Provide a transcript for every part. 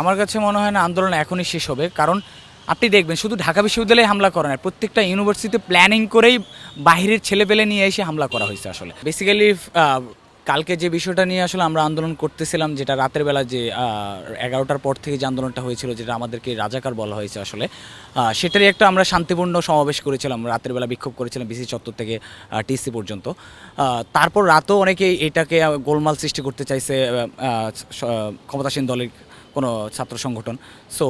আমার কাছে মনে হয় না আন্দোলন এখনই শেষ হবে, কারণ আপনি দেখবেন শুধু ঢাকা বিশ্ববিদ্যালয়ে হামলা করা নয় প্রত্যেকটা ইউনিভার্সিটিতে প্ল্যানিং করেই বাইরের ছেলেপেলে নিয়ে এসে হামলা করা হয়েছে আসলে। বেসিক্যালি কালকে যে বিষয়টা নিয়ে আসলে আমরা আন্দোলন করতেছিলাম, যেটা রাতের বেলা যে এগারোটার পর থেকে যে আন্দোলনটা হয়েছিল, যেটা আমাদেরকে রাজাকার বলা হয়েছে আসলে সেটারই একটা আমরা শান্তিপূর্ণ সমাবেশ করেছিলাম, রাতের বেলা বিক্ষোভ করেছিলাম বিসি চত্বর থেকে টিসি পর্যন্ত। তারপর রাতেও অনেকে এটাকে গোলমাল সৃষ্টি করতে চাইছে ক্ষমতাসীন দলের কোনো ছাত্র সংগঠন। সো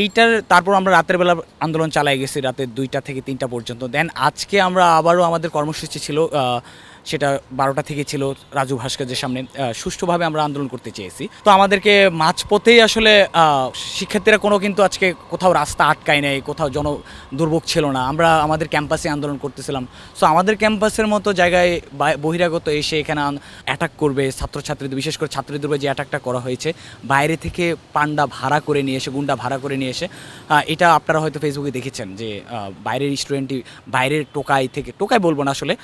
এইটার, তারপর আমরা রাতের বেলা আন্দোলন চালাই গেছি, রাতে দুইটা থেকে তিনটা পর্যন্ত। দেন আজকে আমরা আবারও আমাদের কর্মসূচি ছিল সেটা বারোটা থেকে ছিল রাজু ভাস্কর্যের সামনে সুষ্ঠুভাবে আমরা আন্দোলন করতে চেয়েছি। তো আমাদেরকে মাঝপথেই আসলে শিক্ষার্থীরা কোনো কিন্তু আজকে কোথাও রাস্তা আটকায় নেই, কোথাও জন দুর্ভোগ ছিল না। আমরা আমাদের ক্যাম্পাসে আন্দোলন করতেছিলাম। সো আমাদের ক্যাম্পাসের মতো জায়গায় বহিরাগত এসে এখানে অ্যাটাক করবে ছাত্রছাত্রীদের, বিশেষ করে ছাত্রীদের উপরে যে অ্যাটাকটা করা হয়েছে, বাইরে থেকে পান্ডা ভাড়া করে নিয়ে এসে, গুন্ডা ভাড়া করে নিয়ে এসে এটা আপনারা হয়তো ফেসবুকে দেখেছেন যে বাইরের স্টুডেন্টই বাইরের টোকাই থেকে, টোকাই বলব না আসলে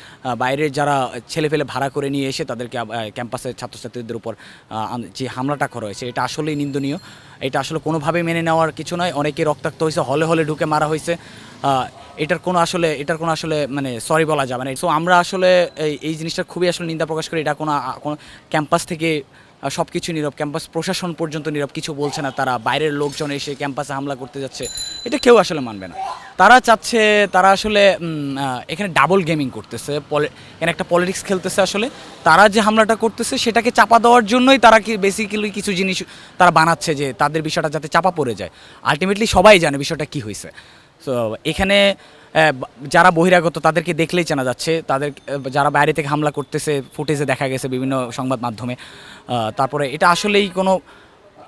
বাইরের যারা ছেলে ফেলে ভাড়া করে নিয়ে এসে তাদেরকে ক্যাম্পাসে ছাত্রছাত্রীদের উপর যে হামলাটা করা হয়েছে, এটা আসলেই নিন্দনীয়। এটা আসলে কোনোভাবে মেনে নেওয়ার কিছু নয়। অনেকে রক্তাক্ত হয়েছে, হলে হলে ঢুকে মারা হয়েছে। এটার কোনো আসলে, এটার কোনো আসলে মানে সরি বলা যাবে না। সো আমরা আসলে এই জিনিসটা খুবই আসলে নিন্দা প্রকাশ করি। এটা কোনো ক্যাম্পাস থেকে সব কিছু নীরব। ক্যাম্পাস প্রশাসন পর্যন্ত নীরব। কিছু বলছে না তারা। বাইরের লোকজন এসে ক্যাম্পাসে হামলা করতে যাচ্ছে। এটা কেউ আসলে মানবে না। তারা চাচ্ছে, তারা আসলে এখানে ডাবল গেমিং করতেছে। এখানে একটা পলিটিক্স খেলতেছে আসলে। তারা যে হামলাটা করতেছে, সেটাকে চাপা দেওয়ার জন্যই তারা কি বেসিক্যালি কিছু জিনিস তারা বানাচ্ছে যে, তাদের বিষয়টা যাতে চাপা পড়ে যায়। আলটিমেটলি সবাই জানে বিষয়টা কি হয়েছে। তো এখানে যারা বহিরাগত তাদেরকে দেখলেই চেনা যাচ্ছে। তাদের যারা বাইরে থেকে হামলা করতেছে, ফুটেজে দেখা গেছে বিভিন্ন সংবাদ মাধ্যমে। তারপরে এটা আসলেই কোনো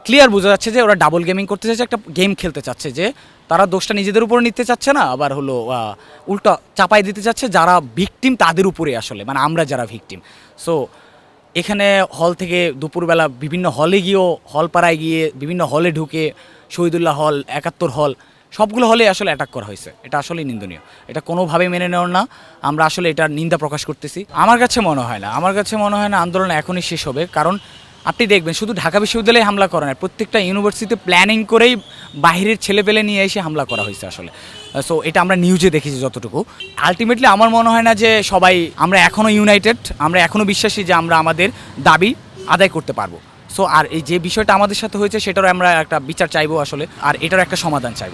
ক্লিয়ার বোঝা যাচ্ছে যে ওরা ডাবল গেমিং করতে চাচ্ছে একটা গেম খেলতে চাচ্ছে যে তারা দোষটা নিজেদের উপর নিতে চাচ্ছে না, আবার হলো উল্টা চাপাই দিতে চাচ্ছে যারা ভিকটিম তাদের উপরে আসলে মানে আমরা যারা ভিকটিম সো এখানে হল থেকে দুপুরবেলা বিভিন্ন হলে গিয়েও হল পাড়ায় গিয়ে বিভিন্ন হলে ঢুকে, শহীদুল্লাহ হল একাত্তর হল সবগুলো হলে আসলে অ্যাটাক করা হয়েছে। এটা আসলে নিন্দনীয়। এটা কোনোভাবে মেনে নেওয়ার না। আমরা আসলে এটার নিন্দা প্রকাশ করতেছি। আমার কাছে মনে হয় না। আমার কাছে মনে হয় না আন্দোলন এখনই শেষ হবে। কারণ আপনি দেখবেন, শুধু ঢাকা বিশ্ববিদ্যালয়ে হামলা করা নয়, প্রত্যেকটা ইউনিভার্সিটিতে প্ল্যানিং করেই বাইরের ছেলেপেলে নিয়ে এসে হামলা করা হয়েছে আসলে। সো এটা আমরা নিউজে দেখেছি যতটুকু। আলটিমেটলি আমার মনে হয় না যে সবাই, আমরা এখনও ইউনাইটেড আমরা এখনও বিশ্বাসী যে আমরা আমাদের দাবি আদায় করতে পারব। সো আর এই যে বিষয়টা আমাদের সাথে হয়েছে, সেটারও আমরা একটা বিচার চাইব আসলে। আর এটারও একটা সমাধান চাইব।